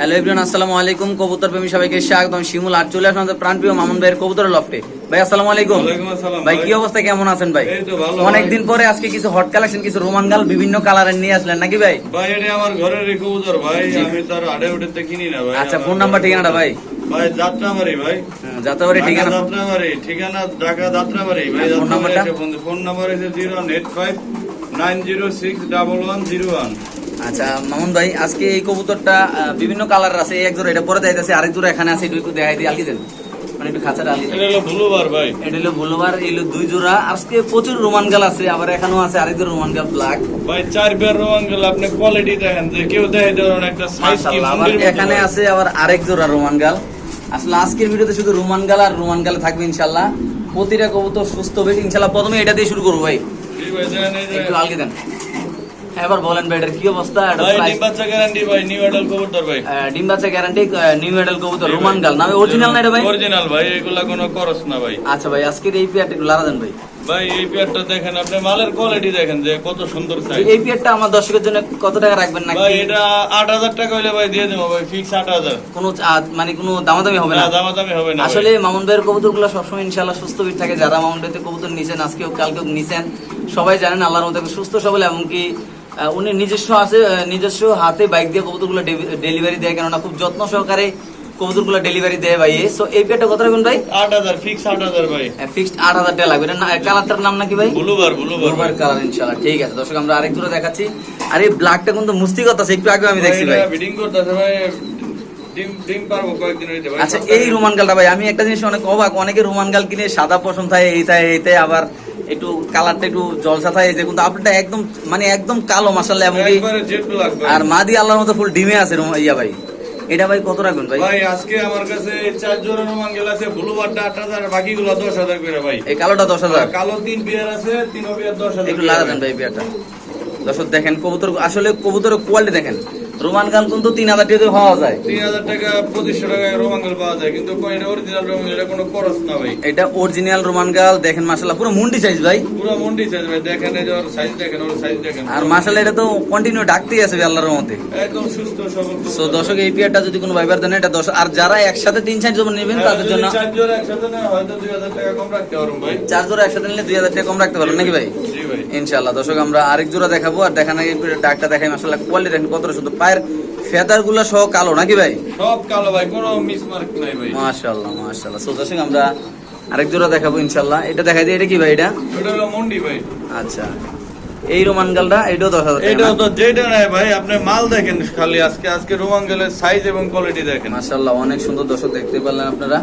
Hello everyone আসসালামু আলাইকুম। কবুতর প্রেমী সবাইকে স্বাগতম। শিমুল আর চলে আসলাম আমাদের প্রাণপ্রিয় মামুন ভাইয়ের কবুতর লফটে ভাই আসসালামু আলাইকুম। ভাই। কি অবস্থা? কেমন আছেন ভাই? অনেকদিন পরে আজকে কিছু হট কালেকশন কিছু রোমান গাল বিভিন্ন কালারের নিয়ে আসলেন নাকি ভাই? ভাই এটা আমার ঘরের কবুতর ভাই। আমি তার আড়ে উঠে কিনি না ভাই। আচ্ছা ফোন নাম্বার ঠিকানাটা ভাই? ভাই যাত্রাবাড়ি ভাই। হুম, ঠিকানা। যাত্রাবাড়ি ঠিকানা ঢাকা যাত্রাবাড়ি। ভাই ফোন নাম্বারটা? ফোন নাম্বার আছে zero eight five nine zero six double one zero one আচ্ছা মামুন ভাই আজকে এই কবুতরটা বিভিন্ন কালার আছে এক জোড়া এটা পরে যাইতেছে আরেক জোড়া এখানে আছে একটু দেখাই দিয়ে আলি দেন। মানে একটু খাঁচাটা আলি এটা হলো ব্লুবার ভাই। এটা হলো বুলবার এই দুই জোড়া। আজকে প্রচুর রোমান গাল আছে আবার এখানেও আছে আরেক জোড়া রোমান গাল ব্ল্যাক ভাই চার পেয়ার রোমান গেল আপনি কোয়ালিটি দেখেন যে কেউ দেখে ধরুন একটা সাইজ কি আবার এখানে আছে আবার আরেক জোড়া রোমান গাল। আসলে আজকের ভিডিওতে শুধু রোমান গাল আর রোমান গাল থাকবে ইনশাল্লাহ প্রতিটা কবুতর সুস্থ হবে ইনশাল্লাহ প্রথমে এটা দিয়ে শুরু করব ভাই। একটু আলগে দেন। এবার বলেন ভাই এটার কি অবস্থা? এটা ডিম বাচ্চা গ্যারান্টি ভাই নিউ অ্যাডাল কবুতর ভাই। ডিম বাচ্চা গ্যারান্টি নিউ কবুতর রোমান গাল নামে অরিজিনাল না এটা ভাই? অরিজিনাল ভাই এগুলা কোনো খরচ না ভাই। আচ্ছা ভাই আজকের এই পেয়ারটা একটু লারা দেন ভাই। ভাই এই পেয়ারটা দেখেন আপনি মালের কোয়ালিটি দেখেন যে কত সুন্দর সাইজ এই পেয়ারটা আমার দর্শকের জন্য কত টাকা রাখবেন ভাই এটা আট হাজার টাকা হইলে ভাই দিয়ে দেবো ভাই ফিক্স আট হাজার। কোনো মানে কোনো দামাদামি হবে না? না দামাদামি হবে না আসলে মামুন ভাইয়ের কবুতরগুলো সবসময় ইনশাল্লাহ সুস্থ বীর থাকে। যারা মামুন ভাইতে কবুতর নিছেন আজকেও কালকেও নিছেন সবাই জানেন আল্লাহর মতো সুস্থ সবল এমনকি উনি নিজস্ব আছে নিজস্ব হাতে বাইক দিয়ে কবুতরগুলো ডেলিভারি দেয় কেননা খুব যত্ন সহকারে কবুতরগুলো ডেলিভারি দেয় ভাই। সো এই পেটা কত রাখবেন ভাই? আট হাজার ফিক্স আট হাজার ভাই। ফিক্সড আট হাজার টাকা লাগবে। না কালারটার নাম নাকি ভাই? ব্লুবার ব্লুবার কালার ইনশাল্লাহ ঠিক আছে দর্শক আমরা আরেক দূরে দেখাচ্ছি। আর এই ব্ল্যাকটা কিন্তু মুস্তি কথা একটু আগে আমি দেখছি ভাই বিডিং করতেছে ভাই আচ্ছা এই রোমান গালটা ভাই আমি একটা জিনিস অনেক অবাক অনেকে রোমান গাল কিনে সাদা পশম থাকে এই থাকে এইতে আবার একটু কালারটা একটু জলসা থাকে যে কিন্তু আপনারটা একদম মানে একদম কালো মাসাল্লাহ এমনকি আর মাদি আল্লাহর মতো ফুল ডিমে আছে ইয়া ভাই। এটা ভাই কত রাখবেন ভাই? ভাই আজকে আমার কাছে চার জোড়া রোমান গেল আছে আট হাজার বাকিগুলো দশ হাজার করে ভাই। এই কালোটা দশ হাজার? কালো তিন বিয়ার আছে তিন বিয়ার দশ হাজার একটু লাগা ভাই। দেন ভাই বিয়ারটা দর্শক দেখেন কবুতর আসলে কবুতরের কোয়ালিটি দেখেন। রোমান গাল কিন্তু তিন হাজার টাকা পাওয়া যায়। তিন হাজার টাকা পঁচিশশো টাকায় রোমাঙ্গল পাওয়া যায় কিন্তু এটা অরিজিনাল রোমাঙ্গল এটা কোনো খরচ না ভাই। এটা অরিজিনাল রোমান গাল দেখেন মাসাল্লাহ পুরো মুন্ডি সাইজ ভাই। পুরো মন্ডি সাইজ ভাই দেখেন এই যে ওর সাইজ দেখেন ওর সাইজ দেখেন। আর মাসাল্লাহ এটা তো কন্টিনিউ ডাকতেই আছে আল্লাহর মতে একদম সুস্থ সবল সো দর্শক এই পিয়ারটা যদি কোনো ভাইবার দেন এটা দশ আর যারা একসাথে তিন চার জন নেবেন তাদের জন্য চার জোড়া একসাথে নেয় হয়তো দুই হাজার টাকা কম রাখতে পারুন ভাই। চার জোড়া একসাথে নিলে দুই হাজার টাকা কম রাখতে পারবেন নাকি ভাই? ইনশাল্লাহ দর্শক আমরা আরেক জোড়া দেখাবো আর দেখানো ডাকটা দেখাই। মাসাল্লাহ কোয়ালিটি দেখেন কতটা শুধু পায়ের ফেদারগুলা সহ কালো নাকি ভাই? সব কালো ভাই কোনো মিস মার্ক নাই ভাই। মাশাআল্লাহ মাশাআল্লাহ। সো দর্শক আমরা আরেক জোড়া দেখাবো ইনশাআল্লাহ। এটা দেখাই দিই এটা কি ভাই এটা? এটা হলো মন্ডি ভাই। আচ্ছা। এই রোমান গালটা এটাও দশ হাজার এটাও তো যেটা নাই ভাই আপনি মাল দেখেন খালি আজকে আজকে রোমাঙ্গলের সাইজ এবং কোয়ালিটি দেখেন। মাশাল্লাহ অনেক সুন্দর দর্শক দেখতে পারলেন আপনারা।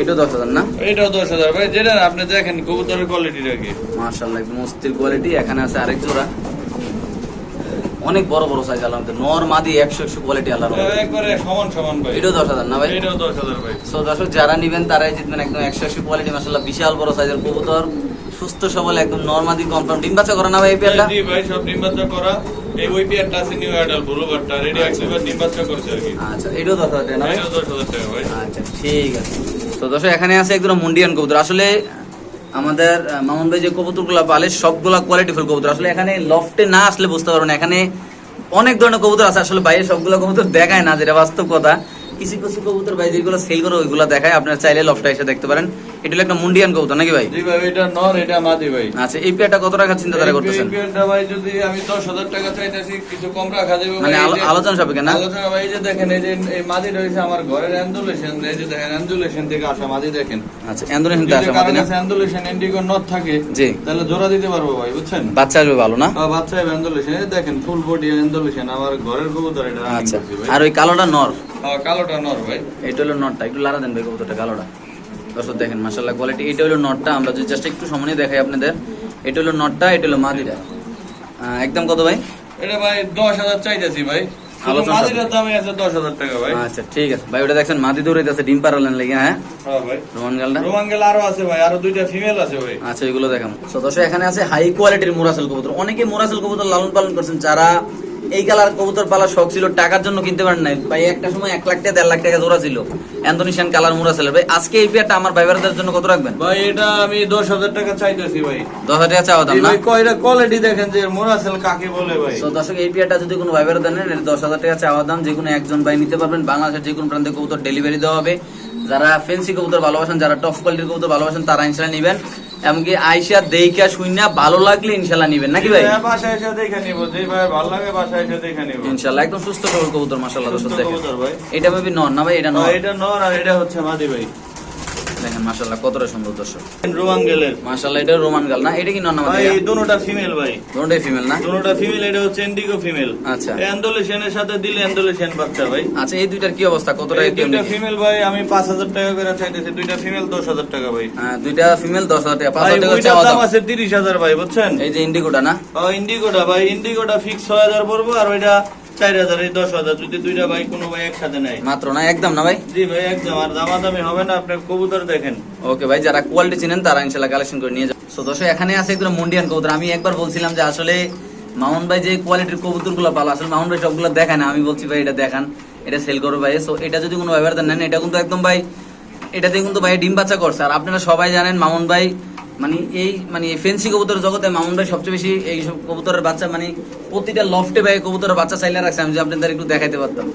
এটাও দশ হাজার না? এটাও দশ হাজার ভাই যেটা আপনি দেখেন কবুতরের কোয়ালিটি দেখি মাশাল্লাহ একদম অস্থির কোয়ালিটি এখানে আছে আরেক জোড়া। অনেক বড় বড় সাইজ আল্লাহ নর মাদি একশো একশো কোয়ালিটি আল্লাহ একবারে সমান সমান ভাই। এটাও দশ হাজার না ভাই? এটাও দশ হাজার ভাই। সো দর্শক যারা নিবেন তারাই জিতবেন একদম একশো একশো কোয়ালিটি মাসাল্লাহ বিশাল বড় সাইজের কবুতর। সুস্থ সবল একদম নর্মাদি কনফার্ম ডিম বাচ্চা করে না ভাই এই পেয়ারটা? জি ভাই সব ডিম বাচ্চা করা। এই ওই পিয়ারটা আছে নিউ অ্যাডাল ব্লুবারটা রেডি একবার ডিম বাচ্চা করছে আর কি। আচ্ছা এটাও দশ হাজার টাকা না এটাও হাজার টাকা ভাই। আচ্ছা ঠিক আছে। তো দর্শক এখানে আছে একদম মুন্ডিয়ান কবুতর। আসলে আমাদের মামুন ভাই যে কবুতরগুলো পালে সবগুলা কোয়ালিটিফুল কবুতর। আসলে এখানে লফটে না আসলে বুঝতে পারবেন এখানে অনেক ধরনের কবুতর আছে। আসলে বাইরে সবগুলো কবুতর দেখায় না যেটা বাস্তব কথা। কিছু কিছু কবুতর ভাই যেগুলো সেল করে ওইগুলো দেখায়। আপনারা চাইলে লফটে এসে দেখতে পারেন। এটা একটা মুন্ডিয়ান কবুতর নাকি ভাই? জি ভাই এটা নর এটা মাদি ভাই। আচ্ছা এই পেয়ারটা কত টাকা চিন্তাধারা করতেছেন? এই পেয়ারটা ভাই যদি আমি দশ হাজার টাকা চাইতেছি কিছু কম রাখা যাবে মানে আলোচনা সাপেক্ষে না? আলোচনা ভাই এই যে দেখেন এই যে এই মাদি রয়েছে আমার ঘরের অ্যান্ডুলেশন এই যে দেখেন অ্যান্ডুলেশন থেকে আসা মাদি দেখেন। আচ্ছা এন্দোনেশন যদি আসা মাদিনা কাছে অ্যান্ডুলেশন ইন্ডিগো নট থাকে জি। তাহলে জোড়া দিতে পারব ভাই বুঝছেন? বাচ্চা আসবে ভালো না? আহ, বাচ্চা অ্যান্ডুলেশন দেখেন ফুল বডি অ্যান্ডুলেশন আমার ঘরের কবুতর এটা আচ্ছা। আর ওই কালোটা নর। কালোটা নর ভাই। এটা হলো নটটা। একটু লারা দেন ভাই কবুতরটা কালোটা। দর্শক দেখেন মাসাল্লাহ কোয়ালিটি এটা হলো নটটা। আমরা যদি জাস্ট একটু সামনে দেখাই আপনাদের। এটা হলো নটটা এটা হলো মাদিটা একদম কত ভাই? এটা ভাই দশ হাজার চাইতেছি ভাই। শুধু আলোচনা মাদিটার দামে আছে দশ হাজার টাকা ভাই। আচ্ছা ঠিক আছে। ভাই ওটা দেখছেন মাদি দৌড়ে আছে ডিম পারালেন লেগে হ্যাঁ? হ্যাঁ ভাই। রোমান গালটা? আরও আছে ভাই আরও দুইটা ফিমেল আছে ভাই। আচ্ছা এগুলো দেখাম তো এখানে আছে হাই কোয়ালিটির মোরাসেল কবুতর। অনেকে মোরাসেল কবুতর লালন পালন করছেন যারা এই কালার কবুতর পালার শখ ছিল টাকার জন্য কিনতে পারেন নাই। ভাই একটা সময় এক লাখ টাকা দেড় লাখ টাকা জোড়া ছিল। অ্যান্থনিশিয়ান কালার মুরা ছিল। ভাই আজকে এই পেয়ারটা আমার ভাই ব্রাদারের জন্য কত রাখবেন? ভাই এটা আমি দশ হাজার টাকা চাইতেছি ভাই। দশ হাজার টাকা চাওয়া দাম না? কয়টা কোয়ালিটি দেখেন যে মোরাসেল কাকে বলে ভাই? তো দর্শক এই পেয়ারটা যদি কোনো ভাই ব্রাদার নেন এটা দশ হাজার টাকা চাওয়া দাম যে কোনো একজন ভাই নিতে পারবেন। বাংলাদেশের যে কোনো প্রান্তে কবুতর ডেলিভারি দেওয়া হবে। যারা ফেন্সি কবুতর ভালোবাসেন যারা টপ কোয়ালিটির কবুতর ভালোবাসেন তারা ইনশাল্লাহ নিবেন। এমনকি আইসা দেইকা শুইনা ভালো লাগলে ইনশাল্লাহ নিবেন। নাকি ভাই? হ্যাঁ, বাসায় এসে দেখা নিব যে ভাই ভালো লাগে বাসায় এসে দেখা নিব। ইনশাল্লাহ একদম সুস্থ কবুতর মাশাআল্লাহ দর্শক সুস্থ দেখেন। কবুতর ভাই। এটা ভাবি নন না ভাই এটা নন। এটা নন আর এটা হচ্ছে মাদি ভাই। দেখেন মাশাআল্লাহ কতটা সুন্দর দর্শক। রোমাঙ্গেলের মাশাআল্লাহ এটা রোমান গাল না? এটা কি নন না ভাই এই দুটোটা ফিমেল ভাই। দুটোই ফিমেল না? দুটোটা ফিমেল এটা হচ্ছে ইন্ডিগো ফিমেল আচ্ছা। অ্যান্ডোলেশনের সাথে দিলে অ্যান্ডোলেশন বাচ্চা ভাই। আচ্ছা এই দুইটার কি অবস্থা? কত টাকা দুইটা ফিমেল ভাই আমি পাঁচ হাজার টাকা করে চাইতেছি। দুইটা ফিমেল দশ হাজার টাকা ভাই। হ্যাঁ, দুইটা ফিমেল দশ হাজার টাকা। পাঁচ ভাই হাজার টাকা চাওয়া দাম আছে তিরিশ হাজার ভাই বুঝছেন? এই যে ইন্ডিগোটা না? ও ইন্ডিগোটা ভাই ইন্ডিগোটা ফিক্স ছয় হাজার পড়ব আর ওইটা চার হাজার এই দশ হাজার যদি দুইটা ভাই কোনো ভাই একসাথে নেয়। মাত্র না? একদম না ভাই? জি ভাই একদম। আর দামাদামি হবে না আপনার কবুতর দেখেন। ওকে ভাই যারা কোয়ালিটি চিনেন তারা ইনশাল্লাহ কালেকশন করে নিয়ে যান। সো দর্শক এখানে আছে একদম মুন্ডিয়ান কবুতর। আমি একবার বলছিলাম যে আসলে মামুন ভাই যে কোয়ালিটির কবুতরগুলো পালো আসলে মামুন ভাই সবগুলো দেখায় না। আমি বলছি ভাই এটা দেখান এটা সেল করো ভাই। সো এটা যদি কোনো ব্যবহার নেন এটা কিন্তু একদম ভাই এটাতে কিন্তু ভাই ডিম বাচ্চা করছে। আর আপনারা সবাই জানেন মামুন ভাই মানে এই মানে ফেন্সি কবুতরের জগতে মামুন ভাই সবচেয়ে বেশি এইসব কবুতরের বাচ্চা মানে প্রতিটা লফটে ভাই কবুতরের বাচ্চা চাইলে রাখছে। আমি যদি আপনাদের একটু দেখাইতে পারতাম।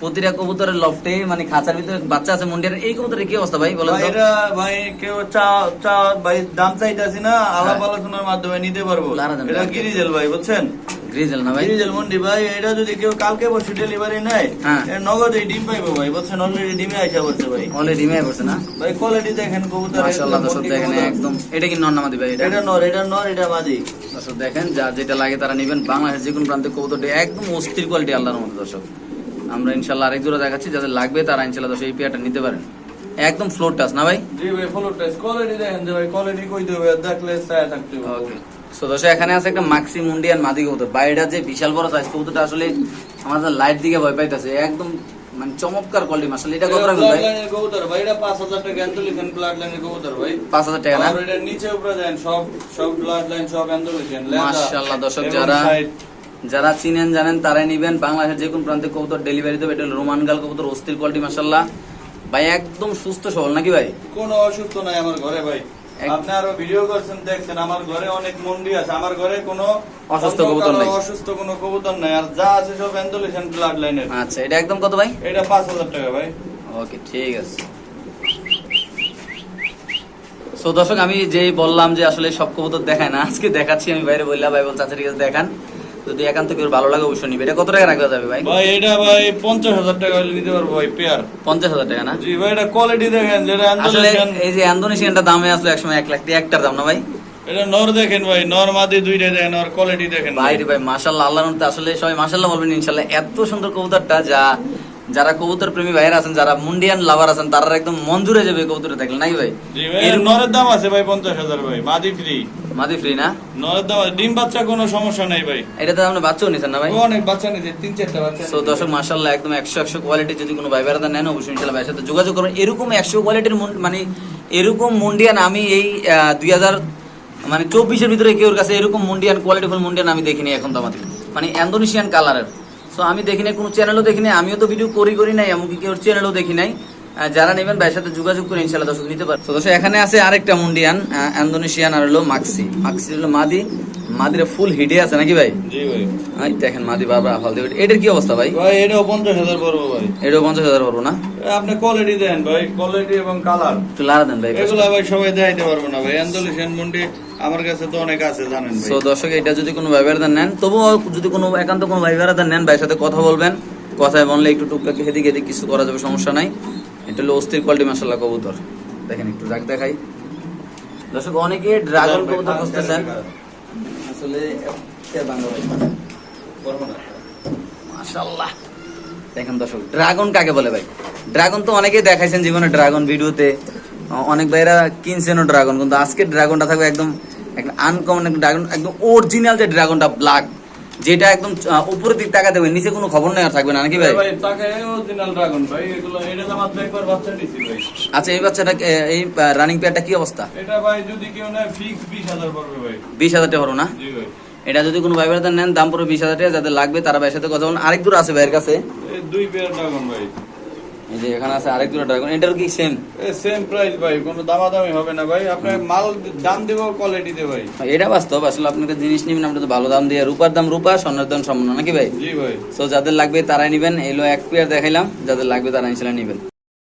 প্রতিটা কবুতরের লফটে মানে খাঁচার ভিতরে বাচ্চা আছে মুন্ডিয়ার এই কবুতরের কি অবস্থা ভাই বলেন ভাই এটা ভাই কেউ চা চা ভাই দাম চাইতেছি না আলাপ আলোচনার মাধ্যমে নিতে পারব। এটা গিরিজেল ভাই বুঝছেন? গ্রিজেল না ভাই। গিরিজেল মন্ডি ভাই এটা যদি কেউ কালকে বসে ডেলিভারি নেয় হ্যাঁ। এর নগদে ডিম পাইবো ভাই বুঝছেন? অলরেডি ডিমে আইসা পড়ছে ভাই। অলরেডি করছে না? ভাই কোয়ালিটি দেখেন কবুতর মাশাআল্লাহ দর্শক দেখেন একদম। এটা কি নর ভাই এটা? এটা নর এটা নর এটা মাদি। দর্শক দেখেন যার যেটা লাগে তারা নেবেন। বাংলাদেশের যে কোনো প্রান্তে কবুতরটি একদম অস্থির কোয়ালিটি আল্লাহর মধ্যে দর্শক। আমরা ইনশাল্লাহ আরেক জোড়া দেখাচ্ছি যাদের লাগবে তারা ইনশাল্লাহ এই পেয়ারটা নিতে পারেন। একদম ফ্লোর টাচ না ভাই? জি ভাই ফলো টেস্ট কোয়ালিটি দেখেন যে ভাই কোয়ালিটি কই দেবে দেখলে ছায়া থাকতে ওকে সো এখানে আছে একটা মাক্সি মুন্ডিয়ান মাদি কবুতর। বাইরেটা যে বিশাল বড় সাইজ কবুতরটা আসলে আমাদের লাইট দিকে ভয় পাইতেছে একদম মানে চমৎকার কোয়ালিটি মাসাল এটা কত রাখবেন ভাই? কবুতর। ভাই এটা 5000 টাকা ব্লাড লাইনের কবুতর ভাই। পাঁচ হাজার টাকা না? আর এটা নিচে উপরে দেন সব সব ব্লাড লাইন সব অ্যান্ডোলিশন মাশাআল্লাহ, দর্শক যারা- যারা চিনেন জানেন তারাই নিবেন। বাংলাদেশের যে কোন প্রান্তে কবুতর ডেলিভারি দেবে। এটা রোমান গাল কবুতর অস্থির কোয়ালিটি মাসাল্লাহ ভাই একদম সুস্থ সবল নাকি ভাই? কোনো অসুস্থ নাই আমার ঘরে ভাই। আপনি আরও ভিডিও করছেন দেখছেন আমার ঘরে অনেক মন্ডি আছে। আমার ঘরে কোনো অসুস্থ কবুতর নাই। অসুস্থ কোনো কবুতর নাই। আর যা আছে সব অ্যান্ডোলিশন ব্লাড লাইনের আচ্ছা এটা একদম কত ভাই? এটা 5000 টাকা ভাই। ওকে ঠিক আছে। সো দর্শক আমি যেই বললাম যে আসলে সব কবুতর দেখায় না আজকে দেখাচ্ছি আমি বাইরে বললাম ভাই বল চাচা ঠিক আছে দেখান। যদি একান্ত কেউ ভালো লাগে অবশ্যই নিবে। এটা কত টাকা রাখা যাবে ভাই? ভাই এটা ভাই 50000 টাকা হলে নিতে পারব ভাই পেয়ার। পঞ্চাশ হাজার টাকা না? জি ভাই এটা কোয়ালিটি দেখেন যেটা আসলে এই যে ইন্দোনেশিয়ানটা দামে আসলো একসময় এক লাখ টাকা একটার দাম না ভাই? এটা নর দেখেন ভাই নর মাদি দুইটা দেখেন আর কোয়ালিটি দেখেন ভাই রে ভাই মাশাল্লাহ আল্লাহর আসলে সবাই মাশাল্লাহ বলবেন ইনশাল্লাহ এত সুন্দর কবুতরটা যা যারা কবুতর প্রেমী ভাইয়েরা আছেন যারা মুন্ডিয়ান লাভার আছেন তারা একদম মঞ্জুরে যাবে কবুতর দেখলে নাই ভাই? এর নরের দাম আছে ভাই 50000 ভাই মাদি ফ্রি মাদি ফ্রি না আছে। ডিম বাচ্চা কোনো সমস্যা নাই ভাই। এটাতে আপনি বাচ্চাও নিছেন না ভাই? অনেক বাচ্চা নিছে তিন চারটা বাচ্চা সো দর্শক মাশাল্লাহ একদম একশো একশো কোয়ালিটি যদি কোনো ভাই বেড়াতে নেন অবশ্যই ইনশাল্লাহ ভাইয়ের সাথে যোগাযোগ করবেন এরকম একশো কোয়ালিটির মানে এরকম মুন্ডিয়ান আমি এই দুই হাজার মানে চব্বিশের ভিতরে কেউর কাছে এরকম মুন্ডিয়ান কোয়ালিটিফুল মুন্ডিয়ান আমি দেখিনি এখন তো আমাদের মানে ইন্দোনেশিয়ান কালারের সো আমি দেখি নাই কোনো চ্যানেলও দেখি নাই আমিও তো ভিডিও করি করি নাই এমনকি কেউ চ্যানেলও দেখি নাই। যারা নেবেন ভাইয়ের সাথে যোগাযোগ করে ইনশাল্লাহ দর্শক নিতে পারে তো দর্শক এখানে আছে আরেকটা মুন্ডিয়ান ইন্দোনেশিয়ান আর হলো মাক্সি। মাক্সি হলো মাদি। মাদিরে ফুল হিডে আছে নাকি ভাই? জি ভাই। দেখেন মাদি বাবা হাল দেবে এটার কি অবস্থা ভাই? ভাই এটাও 50000 পড়ব ভাই। এটাও পঞ্চাশ হাজার পড়ব না? আপনি কোয়ালিটি দেন ভাই কোয়ালিটি এবং কালার একটু লাড়া দেন ভাই এগুলা ভাই সবাই দেখাইতে পারব না ভাই। অ্যান্ডোলিশন মুন্ডি আমার কাছে তো অনেক আছে জানেন ভাই। সো দর্শক এটা যদি কোনো ভাইবারদার নেন তবুও যদি কোনো একান্ত কোনো ভাইবারদার নেন ভাইয়ের সাথে কথা বলবেন। কথায় বললে একটু টুকটাক হেদিক এদিক কিছু করা যাবে সমস্যা নাই। এটা হলো অস্থির কোয়ালিটি মাসাল্লাহ কবুতর। দেখেন একটু রাগ দেখাই। দর্শক অনেকে ড্রাগন কবুতর খুঁজতেছেন। আসলে ভাই। মাশাল্লাহ দেখেন দর্শক ড্রাগন কাকে বলে ভাই? ড্রাগন তো অনেকেই দেখাইছেন জীবনে ড্রাগন ভিডিওতে। অনেক ভাইরা কিনছেনও ড্রাগন কিন্তু আজকে ড্রাগনটা থাকবে একদম একটা আনকমন ড্রাগন একদম অরিজিনাল যে ড্রাগনটা ব্ল্যাক যেটা একদম উপরের দিক তাকাতে হবে নিচে কোনো খবর নেওয়া থাকবে না নাকি ভাই? আচ্ছা এই বাচ্চাটা এই রানিং পেয়ারটা কি অবস্থা? এটা ভাই যদি কেউ নেয় ফিক্স 20000 পড়বে ভাই। বিশ হাজার টাকা না? জি ভাই। এটা যদি কোনো ভাই নেন দাম পুরো বিশ হাজার টাকা যাদের লাগবে তারা ভাইয়ের সাথে কথা বলুন। আরেক দূর আছে ভাইয়ের কাছে? দুই পেয়ার ড্রাগন ভাই। এই যে এখানে আছে আরেক দুটো ড্রাগন এটার কি সেম সেম প্রাইস ভাই কোনো দামাদামি হবে না ভাই। আপনার মাল দাম দেবো কোয়ালিটি দে ভাই। এটা বাস্তব আসলে আপনাকে জিনিস নিবেন আপনি তো ভালো দাম দিয়ে রূপার দাম রূপা স্বর্ণের দাম স্বর্ণ নাকি ভাই? জি ভাই। সো যাদের লাগবে তারাই নিবেন এলো এক পেয়ার দেখাইলাম যাদের লাগবে তারা ইনশাল্লাহ নিবেন।